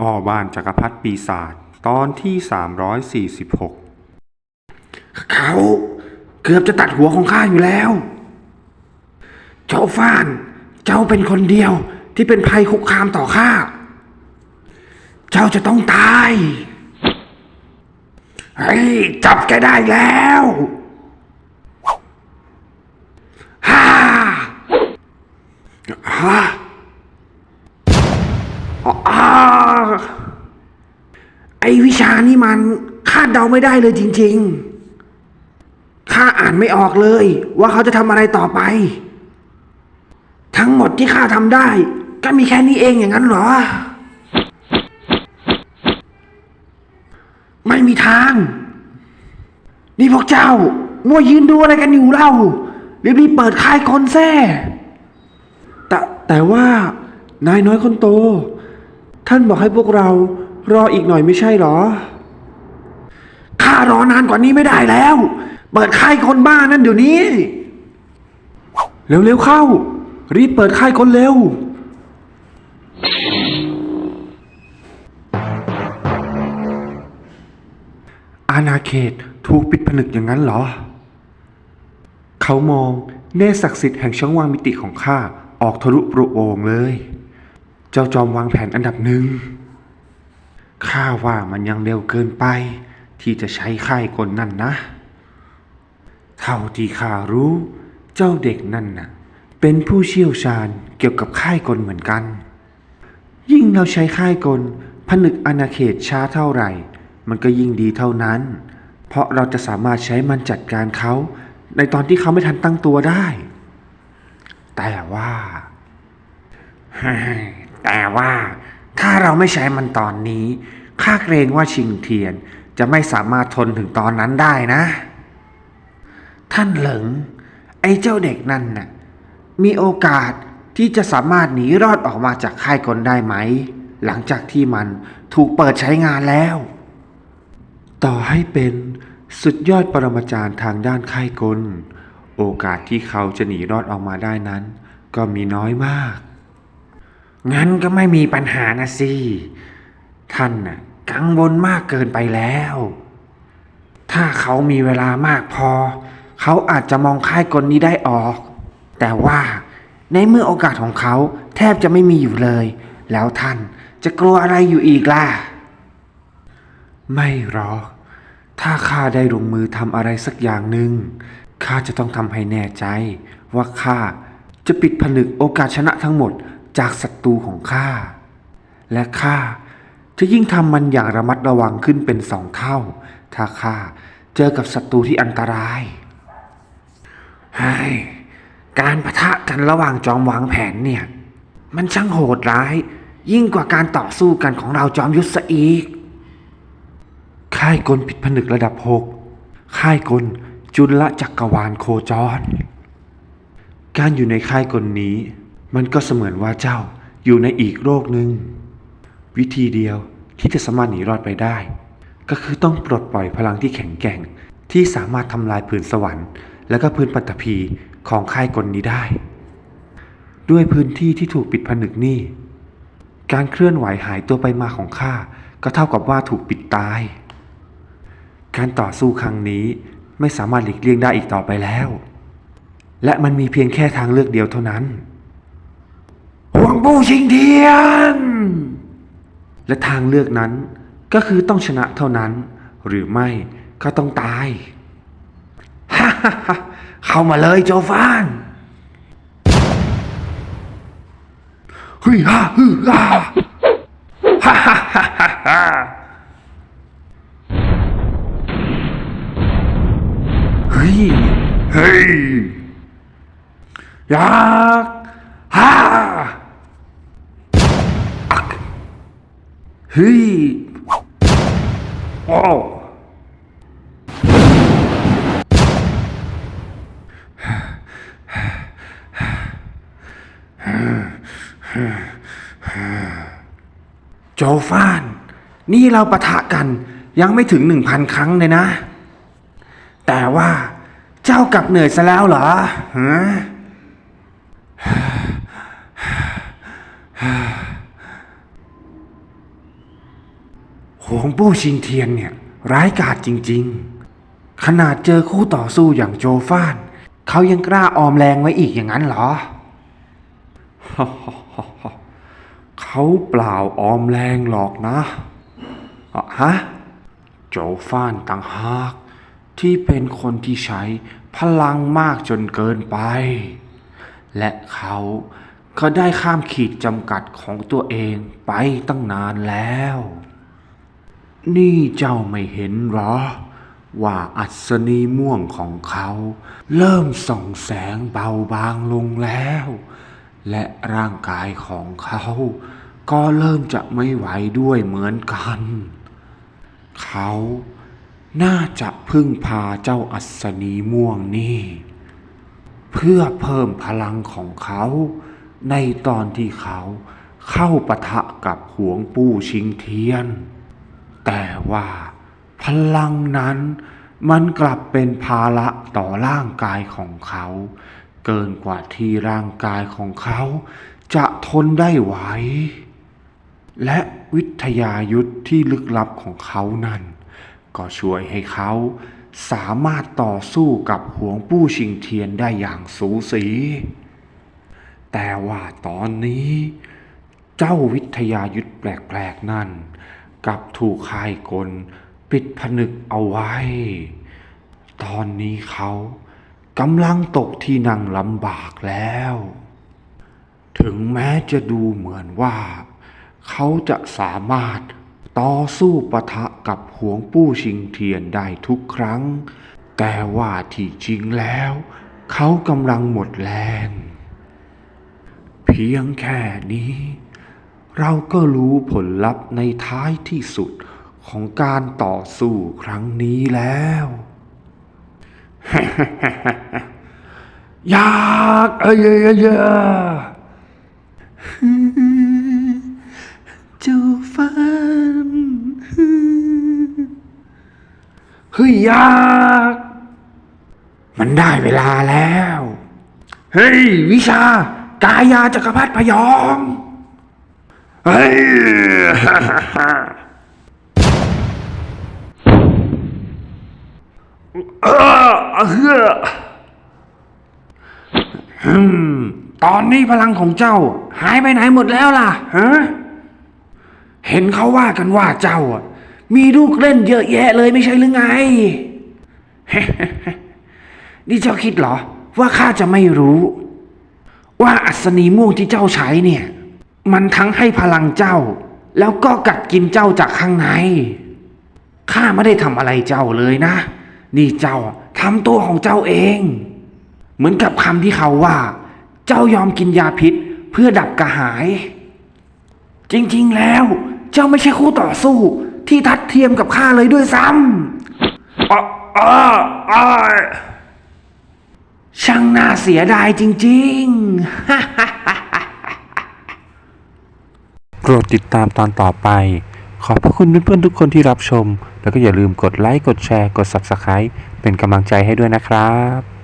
พ่อบ้านจักรพรรดิปีศาจตอนที่ 346 เขาเกือบจะตัดหัวของข้าอยู่แล้ว เจ้าฟ้าน เจ้าเป็นคนเดียวที่เป็นภัยคุกคามต่อข้า เจ้าจะต้องตายเฮ้ยจับแกได้แล้วฮ่าฮ่าอ้า ไอวิชานี่มันคาดเดาไม่ได้เลยจริง ๆ ข้าอ่านไม่ออกเลย ว่าเขาจะทำอะไรต่อไป ทั้งหมดที่ข้าทำได้ ก็มีแค่นี้เองอย่างนั้นเหรอ ไม่มีทาง นี่พวกเจ้ามัวยืนดูอะไรกันอยู่เล่ารีบๆเปิดค่ายคนแซ่แต่แต่ว่านายน้อยคนโต ท่านบอกให้พวกเรารออีกหน่อยไม่ใช่เหรอ ข้ารอนานกว่านี้ไม่ได้แล้ว เปิดค่ายคนบ้านั่นเดี๋ยวนี้ เร็วๆเข้า รีบเปิดค่ายคนเร็ว อาณาเขตถูกปิดผนึกอย่างนั้นเหรอ เขามองเนตรศักดิ์สิทธิ์แห่งช่องว่างมิติของข้าออกทะลุปรุโปงเลย เจ้าจอมวางแผนอันดับหนึ่ง ข้าว่ามันยังเร็วเกินไป ที่จะใช้ค่ายกลนั่นนะ เท่าที่ข้ารู้ เจ้าเด็กนั่นน่ะ เป็นผู้เชี่ยวชาญเกี่ยวกับค่ายกลเหมือนกัน ยิ่งเราใช้ค่ายกลผนึกอาณาเขตช้าเท่าไหร่ มันก็ยิ่งดีเท่านั้น เพราะเราจะสามารถใช้มันจัดการเขาในตอนที่เขาไม่ทันตั้งตัวได้ แต่ว่า แต่ว่าถ้าเราไม่ใช้มันตอนนี้ข้าเกรงว่าชิงเทียนจะไม่สามารถทนถึงตอนนั้นได้นะ ท่านเหลิง ไอ้เจ้าเด็กนั่นน่ะมีโอกาสที่จะสามารถหนีรอดออกมาจากค่ายกลได้ไหม หลังจากที่มันถูกเปิดใช้งานแล้ว ต่อให้เป็นสุดยอดปรมาจารย์ทางด้านค่ายกล โอกาสที่เขาจะหนีรอดออกมาได้นั้น ก็มีน้อยมาก งั้นก็ไม่มีปัญหานะสิ ท่านน่ะกังวลมากเกินไปแล้ว ถ้าเขามีเวลามากพอ เขาอาจจะมองค่ายกลนี้ได้ออก แต่ว่าในเมื่อโอกาสของเขาแทบจะไม่มีอยู่เลย แล้วท่านจะกลัวอะไรอยู่อีกล่ะ ไม่หรอก ถ้าข้าได้ลงมือทำอะไรสักอย่างหนึ่งข้าจะต้องทำให้แน่ใจ ว่าข้าจะปิดผนึกโอกาสชนะทั้งหมด จากศัตรูของข้า และข้าจะยิ่งทำมันอย่างระมัดระวังขึ้นเป็นสองเท่า ถ้าข้าเจอกับศัตรูที่อันตรายเฮ้การประทะกันระหว่างจอมวางแผนเนี่ย มันช่างโหดร้าย ยิ่งกว่าการต่อสู้กันของเราจอมยุทธอีก ค่ายกลปิดผนึกระดับหกค่ายกลจุลจักรวาลโคจร การอยู่ในค่ายกลนี้ มันก็เสมือนว่าเจ้าอยู่ในอีกโลกหนึ่ง วิธีเดียวที่จะสามารถหนีรอดไปได้ ก็คือต้องปลดปล่อยพลังที่แข็งแกร่ง ที่สามารถทำลายพื้นสวรรค์ และก็พื้นปัตภีของค่ายกลนี้ได้ ด้วยพื้นที่ที่ถูกปิดผนึกนี่ การเคลื่อนไหวหายตัวไปมาของข้าก็เท่ากับว่าถูกปิดตาย การต่อสู้ครั้งนี้ไม่สามารถหลีกเลี่ยงได้อีกต่อไปแล้ว และมันมีเพียงแค่ทางเลือกเดียวเท่านั้น ห่วงปูชิงเทียน และทางเลือกนั้นก็คือต้องชนะเท่านั้น หรือไม่ก็ต้องตายฮ่าฮ่าฮ่าเข้ามาเลยโจฟานเฮ้ยฮ่าฮึฮ่าฮ่าฮ่าฮ่าฮ่าฮ่าเฮ้ยเฮ้ยยักษ์ฮ่า เฮ้ยโอ้โจฟาน นี่เราปะทะกันยังไม่ถึงหนึ่งพันครั้งเลยนะ แต่ว่าเจ้ากลับเหนื่อยซะแล้วเหรอฮะ หวงปู้ชิงเทียนเนี่ยร้ายกาจจริงๆ ขนาดเจอคู่ต่อสู้อย่างโจฟาน เขายังกล้าออมแรงไว้อีกอย่างนั้นเหรอ เขาเปล่าออมแรงหรอกนะอะฮะโจฟานต่างหากที่เป็นคนที่ใช้พลังมากจนเกินไป และเขาก็ได้ข้ามขีดจำกัดของตัวเองไปตั้งนานแล้ว นี่เจ้าไม่เห็นเหรอ ว่าอัศนีม่วงของเขา เริ่มส่องแสงเบาบางลงแล้ว และร่างกายของเขา ก็เริ่มจะไม่ไหวด้วยเหมือนกัน เขาน่าจะพึ่งพาเจ้าอัศนีม่วงนี่ เพื่อเพิ่มพลังของเขา ในตอนที่เขาเข้าปะทะกับหวงปู้ชิงเทียน แต่ว่าพลังนั้นมันกลับเป็นภาระต่อร่างกายของเขา เกินกว่าที่ร่างกายของเขา จะทนได้ไหว และวิทยายุทธที่ลึกลับของเขานั้น ก็ช่วยให้เขาสามารถต่อสู้กับหวงปู้ชิงเทียนได้อย่างสูสี แต่ว่าตอนนี้ เจ้าวิทยายุทธแปลกๆนั่น กับถูกค่ายกล ปิดผนึกเอาไว้ ตอนนี้เขากำลังตกที่นั่งลำบากแล้ว ถึงแม้จะดูเหมือนว่า เขาจะสามารถต่อสู้ปะทะกับหวงปู้ชิงเทียนได้ทุกครั้ง แต่ว่าที่จริงแล้ว เขากำลังหมดแรง เพียงแค่นี้ เราก็รู้ผลลัพธ์ในท้ายที่สุดของการต่อสู้ครั้งนี้แล้ว อยากเอ้ยเอ้ยเอ้ยเอ้ยจูฟันเฮ้ยอยากมันได้เวลาแล้ว เฮ้ย วิชากายาจักรพรรดิพยอม ตอนนี้พลังของเจ้า หายไปไหนหมดแล้วล่ะฮะเห็นเขาว่ากันว่าเจ้าอะมีลูกเล่นเยอะแยะเลยไม่ใช่หรือไง นี่เจ้าคิดเหรอ ว่าข้าจะไม่รู้ ว่าอัศนีม่วงที่เจ้าใช้เนี่ย มันทั้งให้พลังเจ้า แล้วก็กัดกินเจ้าจากข้างใน ข้าไม่ได้ทำอะไรเจ้าเลยนะ นี่เจ้าทำตัวของเจ้าเอง เหมือนกับคำที่เขาว่า เจ้ายอมกินยาพิษเพื่อดับกระหาย จริงๆแล้ว เจ้าไม่ใช่คู่ต่อสู้ ที่ทัดเทียมกับข้าเลยด้วยซ้ำอ้ออ้ออ้อช่างน่าเสียดายจริงๆ รดติดตามตอนต่อไป ขอบพระคุณเพื่อนๆทุกคนที่รับชม แล้วก็อย่าลืมกดไลค์ กดแชร์ กด Subscribe เป็นกำลังใจให้ด้วยนะครับ